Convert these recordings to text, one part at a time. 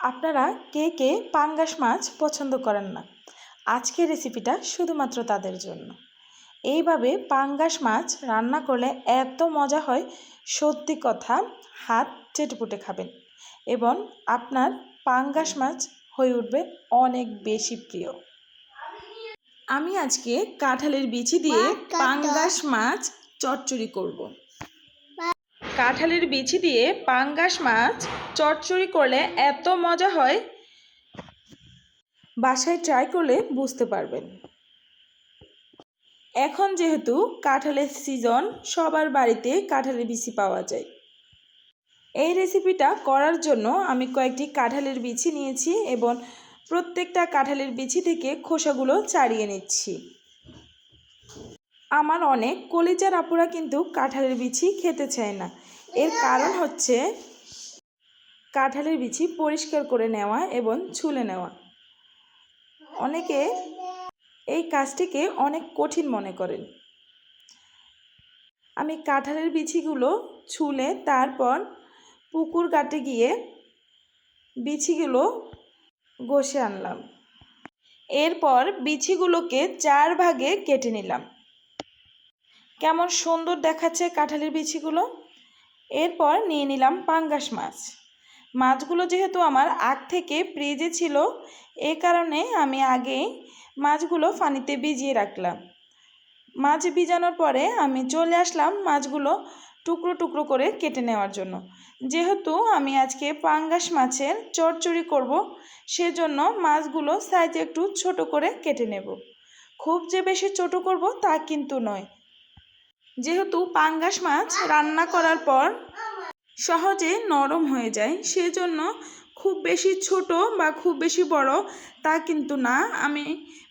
আপনারা কে কে পাঙ্গাস মাছ পছন্দ করেন না? আজকের রেসিপিটা শুধুমাত্র তাদের জন্য। এইভাবে পাঙ্গাস মাছ রান্না করলে এত মজা হয় সত্যি কথা হাত চেটেপুটে খাবেন এবং আপনার পাঙ্গাস মাছ হয়ে উঠবে অনেক বেশি প্রিয়। আমি আজকে কাঁঠালের বিচি দিয়ে পাঙ্গাস মাছ চচ্চড়ি করব। কাঁঠালের বিচি দিয়ে পাঙ্গাস মাছ চটচড়ি করলে এত মজা হয়, বাসায় ট্রাই করলে বুঝতে পারবেন। এখন যেহেতু কাঁঠালের সিজন সবার বাড়িতে কাঁঠালের বিচি পাওয়া যায়। এই রেসিপিটা করার জন্য আমি কয়েকটি কাঁঠালের বিচি নিয়েছি এবং প্রত্যেকটা কাঁঠালের বিচি থেকে খোসাগুলো ছাড়িয়ে নিচ্ছি। আমার অনেক কলিজার আপুরা কিন্তু কাঁঠালের বিচি খেতে চায় না। এর কারণ হচ্ছে কাঁঠালের বিচি পরিষ্কার করে নেওয়া এবং ছুলে নেওয়া। অনেকে এই কাজটিকে অনেক কঠিন মনে করেন। আমি কাঁঠালের বিচিগুলো ছুলে তারপর পুকুর কাটে গিয়ে বিচিগুলো ঘষে আনলাম। এরপর বিচিগুলোকে চার ভাগে কেটে নিলাম। কেমন সুন্দর দেখাচ্ছে কাঁঠালের বিচিগুলো? এরপর নিয়ে নিলাম পাঙ্গাস মাছ। মাছগুলো যেহেতু আমার আগ থেকে ফ্রিজে ছিল, এ কারণে আমি আগেই মাছগুলো পানিতে ভিজিয়ে রাখলাম। মাছ ভিজানোর পরে আমি চলে আসলাম মাছগুলো টুকরো টুকরো করে কেটে নেওয়ার জন্য। যেহেতু আমি আজকে পাঙ্গাস মাছের চড়চড়ি করব, সেজন্য মাছগুলো সাইজে একটু ছোট করে কেটে নেব। খুব যে বেশি ছোট করব তা কিন্তু নয়। যেহেতু পাঙ্গাস মাছ রান্না করার পর সহজে নরম হয়ে যায়, সেজন্য খুব বেশি ছোট বা খুব বেশি বড় তা কিন্তু না। আমি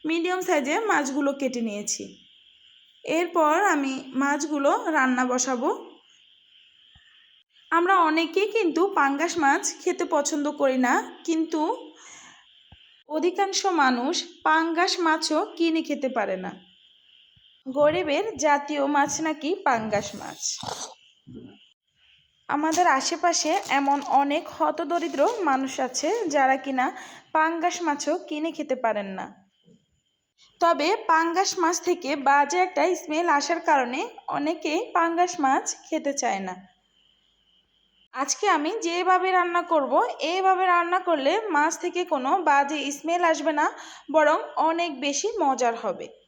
মিডিয়াম সাইজে মাছগুলো কেটে নিয়েছি। এরপর আমি মাছগুলো রান্না বসাবো। আমরা অনেকেই কিন্তু পাঙ্গাস মাছ খেতে পছন্দ করি না, কিন্তু অধিকাংশ মানুষ পাঙ্গাস মাছও কিনে খেতে পারে না। গরিবের জাতীয় মাছ নাকি পাঙ্গাস মাছ? আমাদের আশেপাশে এমন অনেক হতদরিদ্র মানুষ আছে যারা কিনা পাঙ্গাস মাছও কিনে খেতে পারেন না। তবে পাঙ্গাস মাছ থেকে বাজে একটা স্মেল আসার কারণে অনেকে পাঙ্গাস মাছ খেতে চায় না। আজকে আমি যেভাবে রান্না করব এইভাবে রান্না করলে মাছ থেকে কোনো বাজে স্মেল আসবে না, বরং অনেক বেশি মজার হবে।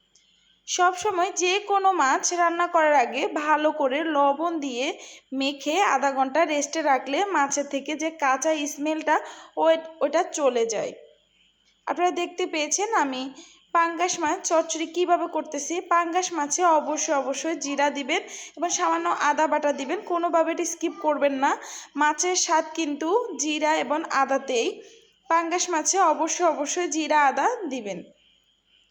সব সময় যে কোনো মাছ রান্না করার আগে ভালো করে লবণ দিয়ে মেখে আধা ঘণ্টা রেস্টে রাখলে মাছের থেকে যে কাঁচা স্মেলটা ওটা চলে যায়। আপনারা দেখতে পেয়েছেন আমি পাঙ্গাস মাছ, চচ্চড়ি কীভাবে করতেছি? পাঙ্গাস মাছে অবশ্যই অবশ্যই জিরা দিবেন এবং সামান্য আদা বাটা দিবেন। কোনোভাবে এটি স্কিপ করবেন না। মাছের স্বাদ কিন্তু জিরা এবং আদাতেই। পাঙ্গাস মাছে অবশ্যই অবশ্যই জিরা, আদা দিবেন।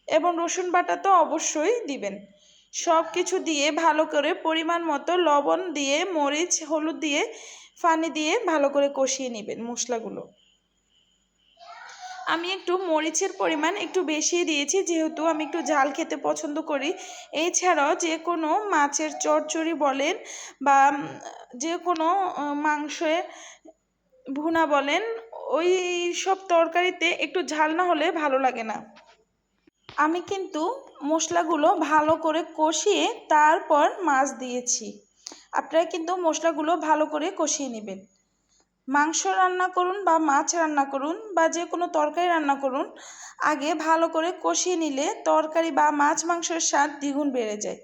এবং রসুন বাটা তো অবশ্যই দিবেন। সব কিছু দিয়ে ভালো করে পরিমাণ মতো লবণ দিয়ে, মরিচ, হলুদ দিয়ে, ফানি দিয়ে ভালো করে কষিয়ে নেবেন মশলাগুলো। আমি একটু মরিচের পরিমাণ একটু বেশি দিয়েছি, যেহেতু আমি একটু ঝাল খেতে পছন্দ করি। এছাড়াও যে কোনো মাছের চচ্চড়ি বলেন বা যে কোনো মাংসের ভুনা বলেন, ওই সব তরকারিতে একটু ঝাল না হলে ভালো লাগে না। আমি কিন্তু মশলাগুলো ভালো করে কষিয়ে তারপর মাছ দিয়েছি। আপনারা কিন্তু মশলাগুলো ভালো করে কষিয়ে নেবেন। মাংস রান্না করুন বা মাছ রান্না করুন বা যে কোনো তরকারি রান্না করুন, আগে ভালো করে কষিয়ে নিলে তরকারি বা মাছ মাংসের স্বাদ দ্বিগুণ বেড়ে যায়।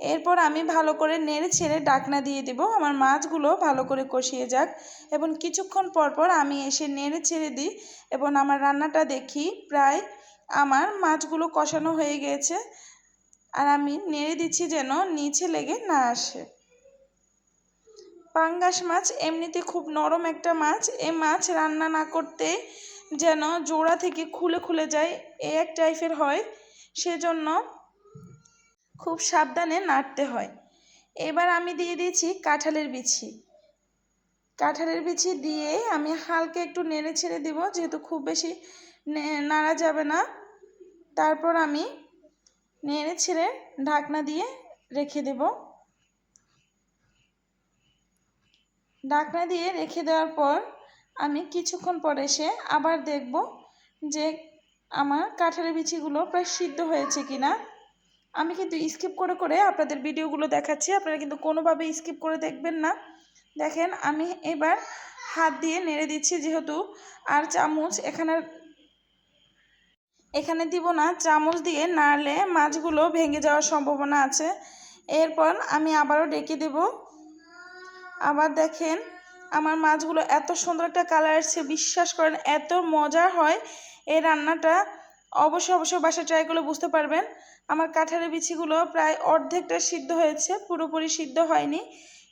এরপর আমি ভালো করে নেড়ে ছেড়ে ডাকনা দিয়ে দেব। আমার মাছগুলো ভালো করে কষিয়ে যাক এবং কিছুক্ষণ পর পর আমি এসে নেড়ে ছেড়ে দিই এবং আমার রান্নাটা দেখি প্রায় আমার মাছগুলো কষানো হয়ে গিয়েছে আর আমি নেড়ে দিচ্ছি যেন নিচে লেগে না আসে। পাঙ্গাস মাছ এমনিতে খুব নরম একটা মাছ। এ মাছ রান্না না করতে যেন জোড়া থেকে খুলে খুলে যায়, এ এক টাইপের হয়। সেজন্য খুব সাবধানে নাড়তে হয়। এবার আমি দিয়ে দিয়েছি কাঁঠালের বিছি কাঁঠালের বিছি দিয়ে আমি হালকা একটু নেড়ে ছেড়ে দিব, যেহেতু খুব বেশি নাড়া যাবে না। তারপর আমি নেড়ে ছেড়ে ঢাকনা দিয়ে রেখে দেব। ঢাকনা দিয়ে রেখে দেওয়ার পর আমি কিছুক্ষণ পরে এসে আবার দেখব যে আমার কাঁঠালের বিচিগুলো প্রায় সিদ্ধ হয়েছে কি না আমি কিন্তু স্কিপ করে করে আপনাদের ভিডিওগুলো দেখাচ্ছি। আপনারা কিন্তু কোনোভাবে স্কিপ করে দেখবেন না। দেখেন, আমি এবার হাত দিয়ে নেড়ে দিচ্ছি যেহেতু আর চামচ এখানে এখানে দিব না। চামচ দিয়ে নাড়লে মাছগুলো ভেঙে যাওয়ার সম্ভাবনা আছে। এরপর আমি আবারও ডেকে দেব। আবার দেখেন, আমার মাছগুলো এত সুন্দর একটা কালার এসছে বিশ্বাস করেন, এত মজা হয় এই রান্নাটা। অবশ্যই অবশ্যই বাসায় ট্রাই করলে বুঝতে পারবেন। আমার কাঁঠালের বিচিগুলো প্রায় অর্ধেকটা সিদ্ধ হয়েছে, পুরোপুরি সিদ্ধ হয়নি।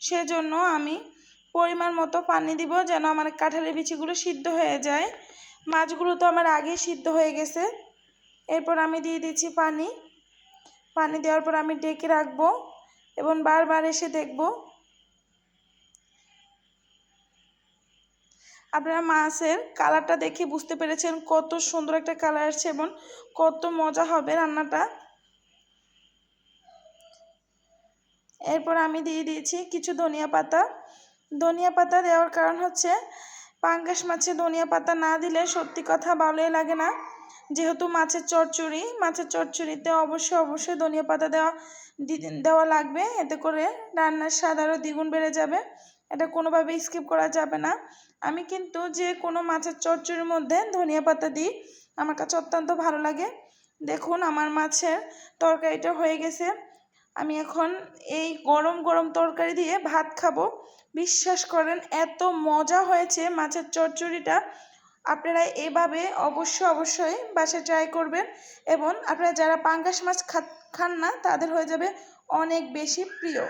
সেজন্য আমি পরিমাণ মতো পানি দিব যেন আমার কাঁঠালের বিচিগুলো সিদ্ধ হয়ে যায়। মাছগুলো তো আমার আগেই সিদ্ধ হয়ে গেছে। এরপর আমি দিয়ে দিচ্ছি পানি। পানি দেওয়ার পর আমি ডেকে রাখব এবং বারবার এসে দেখব। আপনারা মাছের কালারটা দেখে বুঝতে পেরেছেন কত সুন্দর একটা কালার আসছে এবং কত মজা হবে রান্নাটা। এরপর আমি দিয়ে দিয়েছি কিছু ধনিয়া পাতা। ধনিয়া পাতা দেওয়ার কারণ হচ্ছে, পাঙ্গাস মাছে ধনিয়া পাতা না দিলে সত্যি কথা ভালোই লাগে না। যেহেতু মাছের চচ্চড়ি, মাছের চচ্চড়িতে অবশ্যই অবশ্যই ধনিয়া পাতা দেওয়া দেওয়া লাগবে। এতে করে রান্নার স্বাদ আরও দ্বিগুণ বেড়ে যাবে। এটা কোনোভাবে স্কিপ করা যাবে না। আমি কিন্তু যে কোনো মাছের চচ্চড়ির মধ্যে ধনিয়া পাতা দিই, আমার কাছে অত্যন্ত ভালো লাগে। দেখুন, আমার মাছের তরকারিটা হয়ে গেছে। আমি এখন এই গরম গরম তরকারি দিয়ে ভাত খাব। বিশ্বাস করেন, এত মজা হয়েছে মাছের চচ্চড়িটা। আপনারা এভাবে অবশ্য অবশ্যই বাসায় ট্রাই করবেন এবং আপনারা যারা পাঙ্গাস মাছ খান না, তাদের হয়ে যাবে অনেক বেশি প্রিয়।